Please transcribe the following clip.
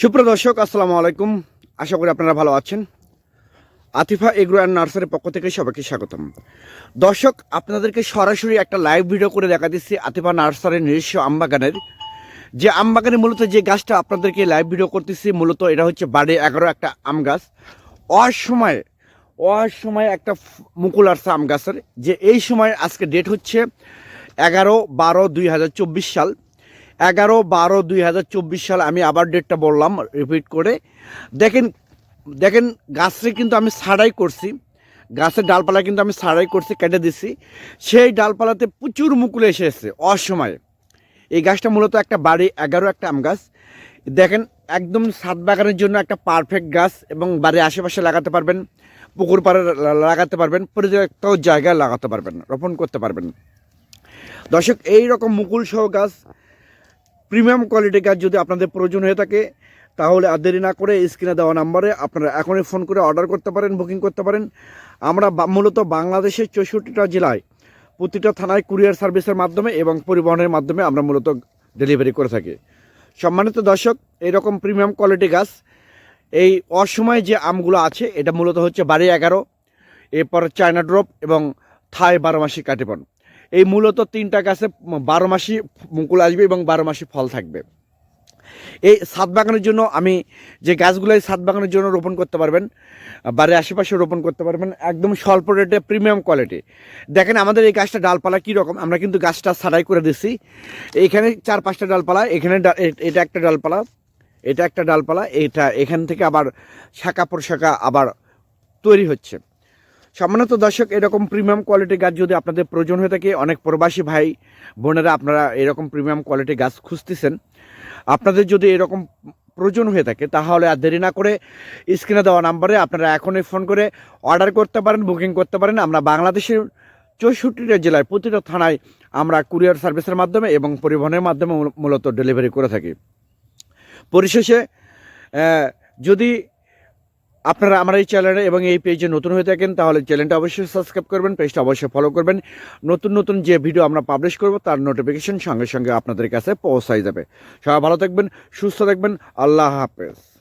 সুপ্রিয় দর্শক, আসসালামু আলাইকুম। আশা করি আপনারা ভালো আছেন। আতিফা এগ্রো অ্যান্ড নার্সারির পক্ষ থেকে সবাইকে স্বাগতম। দর্শক, আপনাদেরকে সরাসরি একটা লাইভ ভিডিও করে দেখা দিচ্ছি আতিফা নার্সারির নিজস্ব আমবাগানের। যে আমবাগানে মূলত যে গাছটা আপনাদেরকে লাইভ ভিডিও করতেছি, মূলত এটা হচ্ছে বাড়ি এগারো একটা আম গাছ। অসময়ে অসময়ে একটা মুকুল আসছে আম গাছের। যে এই সময় আজকে ডেট হচ্ছে এগারো বারো দুই সাল। এগারো বারো দুই সাল আমি আবার ডেটটা বললাম রিপিট করে। দেখেন দেখেন, গাছটা কিন্তু আমি ছাড়াই করছি। গাছের ডালপালা কিন্তু আমি ছাড়াই করছি, কেটে দিছি। সেই ডালপালাতে প্রচুর মুকুল এসে এসেছে, অসময়ে। এই গাছটা মূলত একটা বাড়ি, এগারো একটা আম গাছ। দেখেন, একদম সাত বাগানের জন্য একটা পারফেক্ট গাছ এবং বাড়ির আশেপাশে লাগাতে পারবেন, পুকুর পাড়ে লাগাতে পারবেন পরিত্যক্ত জায়গায় লাগাতে পারবেন, রোপণ করতে পারবেন। দর্শক এই রকম মুকুল সহ গাছ প্রিমিয়াম কোয়ালিটি গাছ যদি আপনাদের প্রয়োজন হয়ে থাকে, তাহলে আর দেরি না করে স্ক্রিনে দেওয়া নাম্বারে আপনারা এখনই ফোন করে অর্ডার করতে পারেন, বুকিং করতে পারেন। আমরা মূলত বাংলাদেশের চৌষট্টিটা জেলায় প্রতিটা থানায় কুরিয়ার সার্ভিসের মাধ্যমে এবং পরিবহনের মাধ্যমে আমরা মূলত ডেলিভারি করে থাকি। সম্মানিত দর্শক এইরকম প্রিমিয়াম কোয়ালিটি গাছ, এই অসময়ে যে আমগুলো আছে, এটা মূলত হচ্ছে বাড়ি এগারো, এরপর চায়না ড্রপ এবং থাই বারো মাসি কাটিপন এই মূলত তিনটা গাছে বারো মাসি মুকুল আসবে এবং বারো মাসি ফল থাকবে। এই সাত বাগানের জন্য আমি যে গাছগুলো এই সাত বাগানের জন্য রোপণ করতে পারবেন, বাড়ির আশেপাশে রোপণ করতে পারবেন, একদম স্বল্প রেটে প্রিমিয়াম কোয়ালিটি। দেখেন আমাদের এই গাছটা ডালপালা কীরকম আমরা কিন্তু গাছটা ছাড়াই করে দিচ্ছি। এইখানে চার পাঁচটা ডালপালা, এখানে এটা একটা ডালপালা, এটা একটা ডালপালা, এটা এখান থেকে আবার শাখা প্রশাখা আবার তৈরি হচ্ছে। সম্মানিত দর্শক, এরকম প্রিমিয়াম কোয়ালিটির গাছ যদি আপনাদের প্রয়োজন হয়ে থাকে, অনেক প্রবাসী ভাই, বোনেরা আপনারা এরকম প্রিমিয়াম কোয়ালিটির গাছ খুঁজতেছেন, আপনাদের যদি এরকম প্রয়োজন হয়ে থাকে, তাহলে আর দেরি না করে স্ক্রিনে দেওয়া নাম্বারে আপনারা এখনই ফোন করে অর্ডার করতে পারেন বুকিং করতে পারেন। আমরা বাংলাদেশের চৌষট্টিটা জেলায় প্রতিটা থানায় আমরা কুরিয়ার সার্ভিসের মাধ্যমে এবং পরিবহনের মাধ্যমে মূলত ডেলিভারি করে থাকি। পরিশেষে যদি আপনারা আমার এই চ্যানেলে এবং এই পেজে নতুন হয়ে থাকেন, তাহলে চ্যানেলটা অবশ্যই সাবস্ক্রাইব করবেন পেজটা অবশ্যই ফলো করবেন। নতুন নতুন যে ভিডিও আমরা পাবলিশ করব, তার নোটিফিকেশন সঙ্গে সঙ্গে আপনাদের কাছে পৌঁছাই যাবে। সবাই ভালো থাকবেন, সুস্থ থাকবেন, আল্লাহ হাফেজ।